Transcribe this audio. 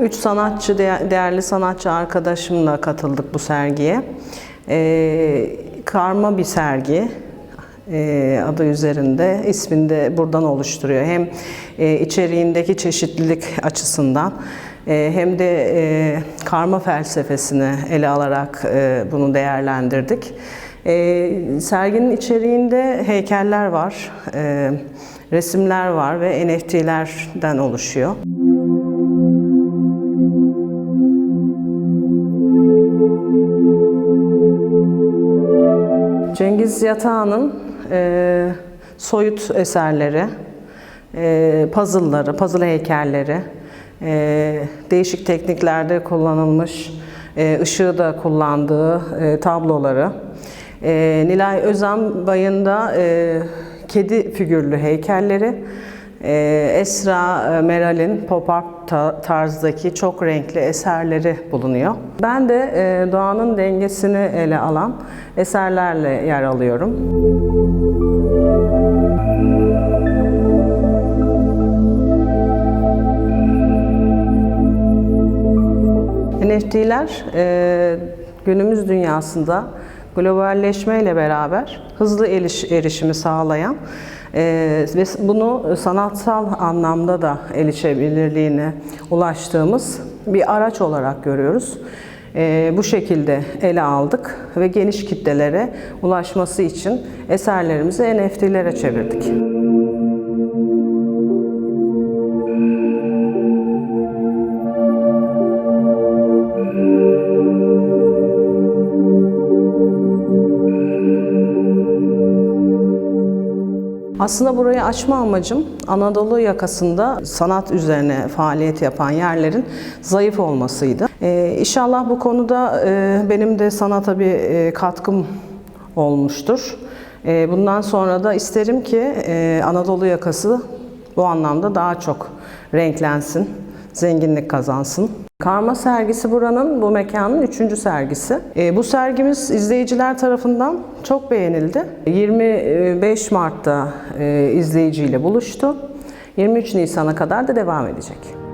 Üç sanatçı, de- değerli sanatçı arkadaşımla katıldık bu sergiye. Ee, karma bir sergi e, adı üzerinde. ismini de buradan oluşturuyor. Hem e, içeriğindeki çeşitlilik açısından e, hem de e, karma felsefesini ele alarak bunu değerlendirdik. Serginin içeriğinde heykeller var, resimler var ve NFT'lerden oluşuyor. Cengiz Yatağan'ın e, soyut eserleri, e, puzzle'ları, puzzle heykelleri, e, değişik tekniklerde kullanılmış, e, ışığı da kullandığı e, tabloları, e, Nilay Özan Bayın'da e, kedi figürlü heykelleri, Esra e, Meral'in ta- tarzdaki çok renkli eserleri bulunuyor. Ben de e, doğanın dengesini ele alan eserlerle yer alıyorum. NFT'ler e, günümüz dünyasında globalleşme ile beraber hızlı eriş- erişimi sağlayan ve bunu sanatsal anlamda da erişebilirliğine ulaştığımız bir araç olarak görüyoruz. E, bu şekilde ele aldık ve geniş kitlelere ulaşması için eserlerimizi NFT'lere çevirdik. Aslında burayı açma amacım Anadolu yakasında sanat üzerine faaliyet yapan yerlerin zayıf olmasıydı. Ee, inşallah bu konuda e, benim de sanata bir e, katkım olmuştur. E, bundan sonra da isterim ki e, Anadolu yakası bu anlamda daha çok renklensin, zenginlik kazansın. Karma sergisi buranın, bu mekanın üçüncü sergisi. E, bu sergimiz izleyiciler tarafından çok beğenildi. 25 Mart'ta e, izleyiciyle buluştu. 23 Nisan'a kadar da devam edecek.